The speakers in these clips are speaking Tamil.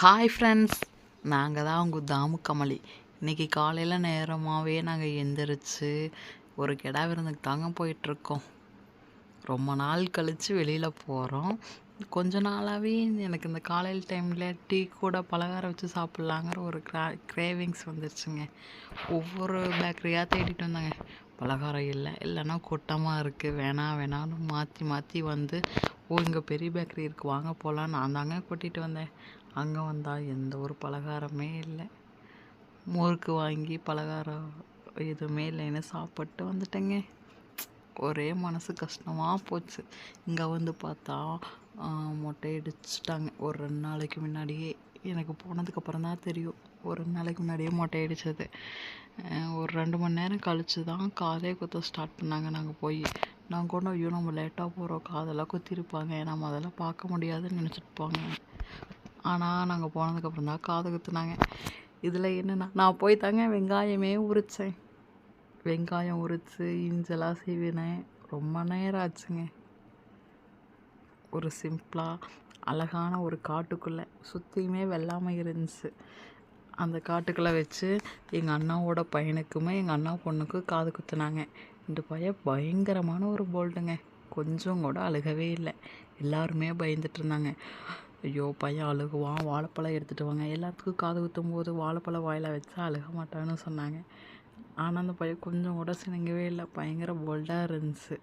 ஹாய் ஃப்ரெண்ட்ஸ் நாங்கள் தான் உங்கள் தாமு கமலி இன்றைக்கி காலையில் நேரமாகவே நாங்கள் எந்திரிச்சு ஒரு கிடா விருந்துக்கு தாங்க போயிட்டுருக்கோம். ரொம்ப நாள் கழித்து வெளியில் போகிறோம் கொஞ்ச நாளாகவே எனக்கு இந்த காலையில் டைமில் டீ கூட பலகாரம் வச்சு சாப்பிட்லாங்கிற ஒரு க்ரா கிரேவிங்ஸ் வந்துருச்சுங்க. ஒவ்வொரு பேக்கரியாக தேடிட்டு வந்தாங்க. பலகாரம் இல்லை இல்லைன்னா கூட்டமாக இருக்குது வேணாம் வேணாம்னு மாற்றி மாற்றி வந்து ஓ இங்கே பெரிய பேக்கரி இருக்குது வாங்க போகலாம் நான் தாங்க கூட்டிகிட்டு வந்தேன். அங்கே வந்தால் எந்த ஒரு பலகாரமே இல்லை. முறுக்கு வாங்கி பலகாரம் எதுவுமே இல்லைன்னு சாப்பிட்டு வந்துட்டேங்க. ஒரே மனசு கஷ்டமாக போச்சு. இங்கே வந்து பார்த்தா மொட்டை அடிச்சிட்டாங்க. ஒரு ரெண்டு நாளைக்கு முன்னாடியே எனக்கு போனதுக்கப்புறம் தான் தெரியும். ஒரு ரெண்டு நாளைக்கு முன்னாடியே மொட்டை அடித்தது ஒரு ரெண்டு மணி நேரம் கழித்து தான் காதே குத்த ஸ்டார்ட் பண்ணாங்க. நாங்கள் போய் நான் கூட ஐயோ நம்ம லேட்டாக போகிறோம் காதெல்லாம் குத்திருப்பாங்க. நம்ம அதெல்லாம் பார்க்க முடியாதுன்னு நினச்சிட்டு போங்க ஆனால் நாங்கள் போனதுக்கப்புறம் தான் காது குத்துனாங்க. இதில் என்னென்னா நான் போய் தாங்க வெங்காயமே உரித்தேன் வெங்காயம் உரித்து இஞ்செல்லாம் சீவினேன். ரொம்ப நேரம் ஆச்சுங்க. ஒரு சிம்பிளாக அழகான ஒரு காட்டுக்குள்ளே. சுற்றியுமே வெள்ளாமை இருந்துச்சு. அந்த காட்டுக்குள்ளே வச்சு எங்கள் அண்ணாவோட பையனுக்குமே எங்கள் அண்ணா பொண்ணுக்கும் காது குத்துனாங்க. இந்த பையன் பயங்கரமான ஒரு போல்டுங்க. கொஞ்சம் கூட அழுகவே இல்லை. எல்லாருமே பயந்துட்டு இருந்தாங்க ஐயோ பையன் அழுகுவான் வாழைப்பழம் எடுத்துகிட்டு வாங்க. எல்லாத்துக்கும் காது குத்தும் போது வாழைப்பழம் வாயில் வச்சா அழுக மாட்டான்னு சொன்னாங்க. ஆனால் அந்த பையன் கொஞ்சம் கூட சினங்கவே இல்லை. பயங்கர போல்டாக இருந்துச்சு.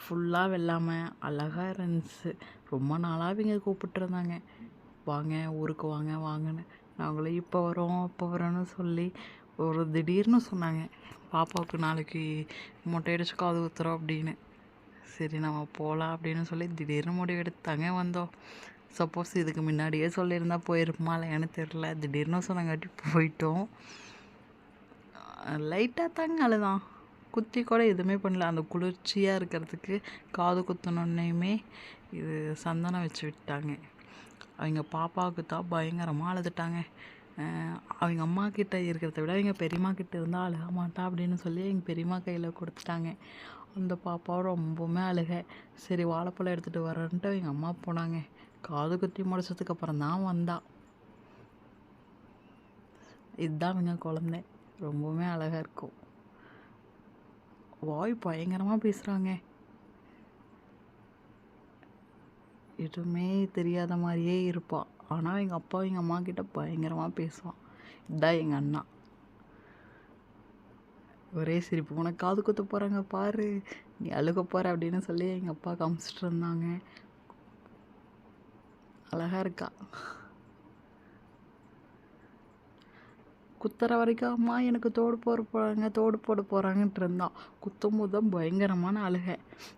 ஃபுல்லாக வெள்ளாமல் அழகாக இருந்துச்சு. ரொம்ப நாளாக இவங்க கூப்பிட்டுருந்தாங்க. வாங்க ஊருக்கு வாங்க வாங்கன்னு. நாங்களும் இப்போ வரோம் அப்போ வரோன்னு சொல்லி ஒரு திடீர்னு சொன்னாங்க. பாப்பாவுக்கு நாளைக்கு மொட்டை அடிச்சு காது குத்துறோம் அப்படின்னு. சரி நம்ம போகலாம் அப்படின்னு சொல்லி திடீர்னு முடிவு எடுத்தாங்க வந்தோம். சப்போஸ் இதுக்கு முன்னாடியே சொல்லியிருந்தா போயிருப்போமா இல்லையான்னு தெரில திடீர்னு சொன்னங்காட்டி போயிட்டோம். லைட்டாக தாங்க அழுதான். குத்தி கூட எதுவுமே பண்ணல. அந்த குளிர்ச்சியாக இருக்கிறதுக்கு காது குத்தினோன்னையுமே இது சந்தனம் வச்சு விட்டாங்க. அவங்க பாப்பாவுக்கு தான் பயங்கரமாக அழுதுட்டாங்க. அவங்க அம்மா கிட்ட இருக்கிறத விட அவங்க பெரியம்மா கிட்ட இருந்தால் அழுக மாட்டா அப்படின்னு சொல்லி எங்கள் பெரியம்மா கையில் கொடுத்துட்டாங்க. அந்த பாப்பாவை ரொம்பவுமே அழுக. சரி வாழைப்பழம் எடுத்துகிட்டு வரேன்ட்டு எங்கள் அம்மா போனாங்க. காது குத்தி முடிச்சதுக்கப்புறம் தான் வந்தா. இதுதான் அவங்க குழந்தை. ரொம்பவுமே அழகாக இருக்கும். வாய் பயங்கரமாக பேசுகிறாங்க எதுவுமே தெரியாத மாதிரியே இருப்பாள் ஆனால் எங்கள் அப்பா எங்கள் அம்மா கிட்ட பயங்கரமாக பேசுவான். இதுதான் எங்கள் அண்ணா. ஒரே சிரிப்பு. உனக்கு காது குத்த போகிறாங்க பாரு. நீ அழுக போகிற அப்படின்னு சொல்லி எங்கள் அப்பா காமிச்சிட்டு இருந்தாங்க. அழகாக இருக்கா? குத்துற வரைக்கும் அம்மா எனக்கு தோடு போட போகிறாங்க தோடு போட போகிறாங்கன்ட்டு இருந்தான். குத்தும் போது தான் பயங்கரமான அழுகை.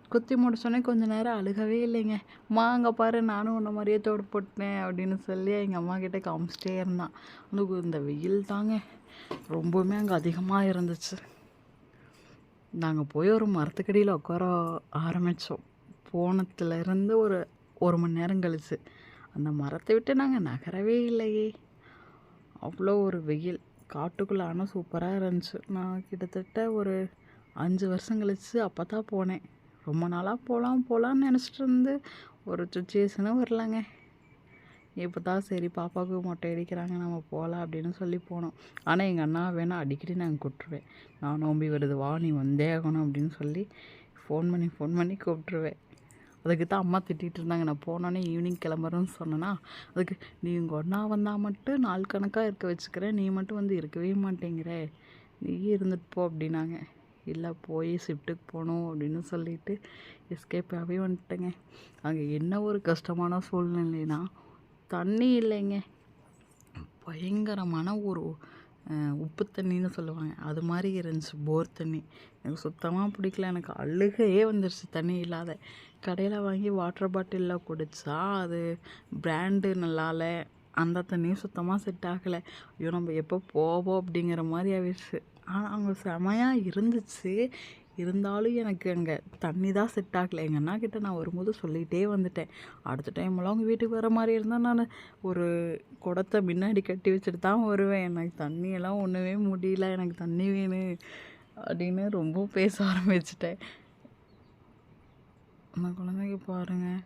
குத்தி முடிச்சோடனே கொஞ்சம் நேரம் அழுகவே இல்லைங்க. அம்மா அங்கே பாரு நானும் உன்ன மாதிரியே தோடு போட்டேன் அப்படின்னு சொல்லி எங்கள் அம்மா கிட்டே காமிச்சிட்டே இருந்தான். அந்த இந்த வெயில் தாங்க. ரொம்பவுமே அங்கே அதிகமாக இருந்துச்சு. நாங்கள் போய் ஒரு மரத்துக்கடியில் உட்கார ஆரம்பித்தோம் போனத்துலேருந்து ஒரு ஒரு மணி நேரம் கழிச்சு. அந்த மரத்தை விட்டு நாங்கள் நகரவே இல்லையே. அவ்வளோ ஒரு வெயில். காட்டுக்குள்ளே ஆனால் சூப்பராக இருந்துச்சு. நான் கிட்டத்தட்ட ஒரு அஞ்சு வருஷம் கழித்து அப்போ தான் போனேன். ரொம்ப நாளாக போகலாம் போகலான்னு நினச்சிட்டு இருந்து ஒரு சுச்சுவேஷனும் வரலாங்க. இப்போ தான் சரி பாப்பாவுக்கு மொட்டை அடிக்கிறாங்க நம்ம போகலாம் அப்படின்னு சொல்லி போனோம். ஆனால் எங்கள் அண்ணா வேணால் அடிக்கடி நாங்கள் கூப்பிட்ருவேன் நான் நோம்பி வருது வா நீ வந்தே ஆகணும் அப்படின்னு சொல்லி ஃபோன் பண்ணி ஃபோன் பண்ணி கூப்பிட்ருவேன் அதுக்கு தான் அம்மா திட்டிகிட்டு இருந்தாங்க. நான் போனோன்னே ஈவினிங் கிளம்புறேன்னு சொன்னேன்னா அதுக்கு நீ உங்கள் ஒன்றா வந்தால் மட்டும் நாள் கணக்காக இருக்க வச்சுக்கிறேன் நீ மட்டும் வந்து இருக்கவே மாட்டேங்கிற. நீ இருந்துட்டு போ அப்படின்னாங்க. இல்லை போய் ஷிஃப்ட்டுக்கு போகணும் அப்படின்னு சொல்லிட்டு எஸ்கேப்பாகவே வந்துட்டேங்க. அங்கே என்ன ஒரு கஷ்டமான சூழ்நிலைனா தண்ணி இல்லைங்க. பயங்கரமான ஒரு உப்பு தண்ணின்னு சொல்லுவாங்க. அது மாதிரி இருந்துச்சு போர் தண்ணி. எனக்கு சுத்தமாக பிடிக்கல. எனக்கு அழுகையே வந்துருச்சு தண்ணி இல்லாத. கடையில் வாங்கி வாட்டர் பாட்டிலில் குடித்தா அது பிராண்டு நல்லால அந்த தண்ணியும் சுத்தமாக செட் ஆகலை. ஐயோ நம்ம எப்போ போவோம் அப்படிங்கிற மாதிரி ஆகிடுச்சு ஆனால் அவங்க செமையாக இருந்துச்சு. இருந்தாலும் எனக்கு அங்கே தண்ணி தான் செட் ஆகலை. எங்கள் அண்ணா கிட்டே நான் வரும்போது சொல்லிகிட்டே வந்துட்டேன். அடுத்த டைம்லாம் அவங்க வீட்டுக்கு வர மாதிரி இருந்தால் நான் ஒரு குடத்தை முன்னாடி கட்டி வச்சுட்டு தான் வருவேன். எனக்கு தண்ணியெல்லாம் ஒன்றுமே முடியல. எனக்கு தண்ணி வேணும் அப்படின்னு ரொம்ப பேச ஆரம்பிச்சிட்டேன். அந்த குழந்தைக்கு பாருங்கள்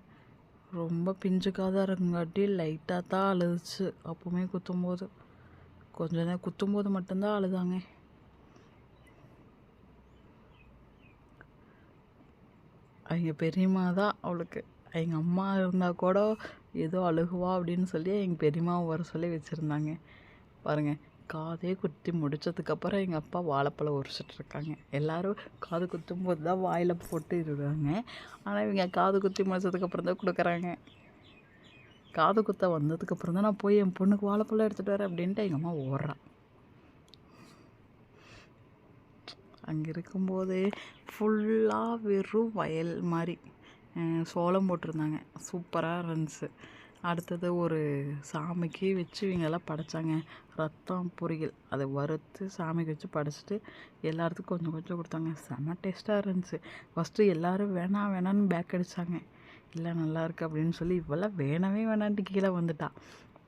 ரொம்ப பிஞ்சுக்காக இருக்குங்காட்டி லைட்டாக தான் அழுதுச்சு. அப்போவுமே குத்தும்போது. கொஞ்ச நேரம் குத்தும்போது மட்டும்தான் அழுதாங்க. அவங்க பெரியம்மா தான் அவளுக்கு. எங்கள் அம்மா இருந்தால் கூட ஏதோ அழுகுவா அப்படின்னு சொல்லி எங்கள் பெரியம்மாவை வர சொல்லி வச்சுருந்தாங்க. பாருங்கள் காதே குத்தி முடிச்சதுக்கப்புறம் எங்கள் அப்பா வாழைப்பழம் உரிச்சிட்டு இருக்காங்க. எல்லோரும் காது குத்தும்போது தான் வாயில் போட்டு இருக்காங்க ஆனால் இவங்க காது குத்தி முடித்ததுக்கப்புறம் தான் கொடுக்குறாங்க. காது குத்த வந்ததுக்கப்புறம் தான் நான் போய் என் பொண்ணுக்கு வாழைப்பழம் எடுத்துகிட்டு வரேன் அப்படின்ட்டு எங்கள் அம்மா ஓடுறான் அங்கே இருக்கும்போது ஃபுல்லாக வெறும் வயல் மாதிரி. சோளம் போட்டிருந்தாங்க. சூப்பராக இருந்துச்சு. அடுத்தது ஒரு சாமிக்கு வச்சு இவங்கெல்லாம் படைச்சாங்க. ரத்தம் பொரியல். அதை வறுத்து சாமிக்கு வச்சு படைச்சிட்டு எல்லாத்துக்கும் கொஞ்சம் கொஞ்சம் கொடுத்தாங்க. செம டேஸ்ட்டாக இருந்துச்சு. ஃபஸ்ட்டு எல்லோரும் வேணாம் வேணான்னு பேக் அடித்தாங்க இல்லை நல்லாயிருக்கு அப்படின்னு சொல்லி இவெல்லாம் வேணவே வேணான்ட்டு கீழே வந்துட்டா.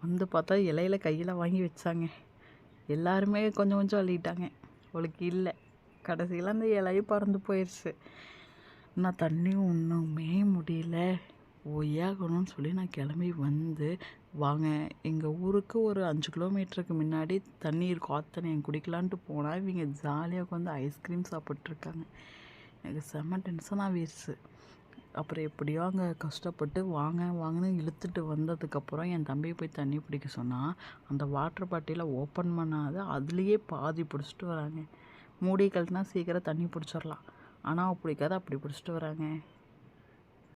வந்து பார்த்தா இலையில கையில் வாங்கி வச்சாங்க. எல்லாருமே கொஞ்சம் கொஞ்சம் அள்ளிட்டாங்க. அவளுக்கு இல்லை. கடைசியில் அந்த இலையும் பறந்து போயிடுச்சு நான் தண்ணி ஒன்றுமே முடியல. ஒய்யாகணும்னு சொல்லி நான் கிளம்பி வந்து வாங்க. எங்கள் ஊருக்கு ஒரு அஞ்சு கிலோமீட்டருக்கு முன்னாடி தண்ணி இருக்கும். ஆத்தனை குடிக்கலான்ட்டு போனால் இவங்க ஜாலியாக உட்காந்து ஐஸ்கிரீம் சாப்பிட்ருக்காங்க எனக்கு செம்ம டென்ஷன் ஆகிடுச்சு அப்புறம் எப்படியோ அங்கே கஷ்டப்பட்டு வாங்க வாங்கன்னு இழுத்துட்டு வந்ததுக்கப்புறம் என் தம்பியை போய் தண்ணி பிடிக்க சொன்னால் அந்த வாட்டர் பாட்டிலை ஓப்பன் பண்ணாத அதுலேயே பாதி பிடிச்சிட்டு வராங்க. மூடி கழட்டினா சீக்கிரம் தண்ணி பிடிச்சிடலாம் ஆனால் பிடிக்காத அப்படி பிடிச்சிட்டு வராங்க.